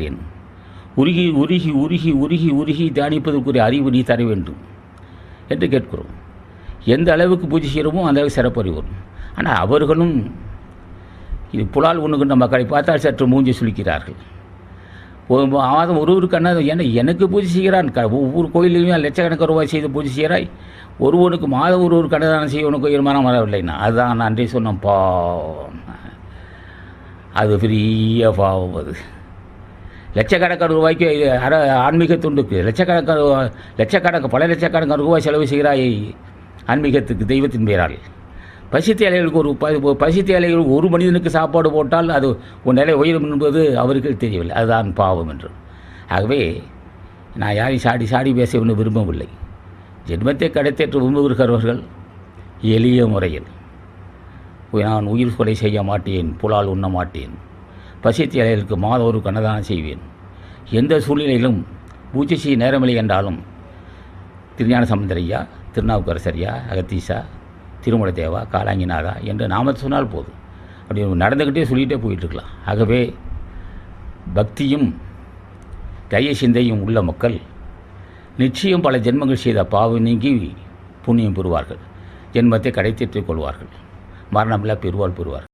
உருகி உருகி உருகி உருகி உருகி தியானிப்பதற்குரிய அறிவு நீ தர வேண்டும் என்று கேட்கிறோம். எந்த அளவுக்கு பூஜை செய்கிறோமோ அந்த அளவுக்கு சிறப்பறி வரும். ஆனால் அவர்களும் இது புலால் உண்ணுகின்ற மக்களை பார்த்தால் சற்று மூஞ்சி சுழிக்கிறார்கள் ஒரு மாதம் ஒருவருக்கு அண்ணா ஏன்னா எனக்கு பூஜை செய்கிறான். க ஒவ்வொரு கோயிலையும் லட்சக்கணக்கான ரூபாய் செய்து பூஜை செய்கிறாய். ஒருவனுக்கு மாதம் ஒருவருக்கு அன்னதானம் செய்ய உனக்கு உயர்மானம் வரவில்லைண்ணா அதுதான் நான் அன்றே சொன்னேன் பாவம். அது பெரிய பாவம் அது. லட்சக்கணக்கான ரூபாய்க்கு இது ஆன்மீக துண்டுக்கு. லட்சக்கணக்கான லட்சக்கணக்கு பல லட்சக்கணக்கான ரூபாய் செலவு செய்கிறாய் ஆன்மீகத்துக்கு தெய்வத்தின் பெயரால். பசித்த ஏழைகளுக்கு ஒரு ப பசித்த ஏழைகள் ஒரு மனிதனுக்கு சாப்பாடு போட்டால் அது உன் நிலை உயரும் என்பது அவருக்கு தெரியவில்லை. அதுதான் பாவம் என்று. ஆகவே நான் யாரையும் சாடி சாடி பேச ஒன்றும் விரும்பவில்லை. ஜென்மத்தை கடைத்தேற்ற விரும்புகிறவர்கள் எளிய முறையில். நான் உயிர் கொலை செய்ய மாட்டேன் புலால் உண்ண மாட்டேன். பசித்த ஏழைகளுக்கு மாதம் ஒரு கண்ணதானம் செய்வேன். எந்த சூழ்நிலையிலும் பூஜை செய்ய நேரமில்லை என்றாலும் திருஞான சம்பந்தரையா திருநாவுக்கரசரியா அகத்தீசா திருமலை தேவா காலாங்கிநாதா என்று நாம சொன்னால் போதும். அப்படி நடந்துக்கிட்டே சொல்லிகிட்டே போயிட்டுருக்கலாம். ஆகவே பக்தியும் தய சிந்தையும் உள்ள மக்கள் நிச்சயம் பல ஜென்மங்கள் செய்த பாவம் நீங்கி புண்ணியம் பெறுவார்கள். ஜென்மத்தை கடைத்தேற்றிக் கொள்வார்கள். மரணமில்லா பெருவாள் பெறுவார்கள்.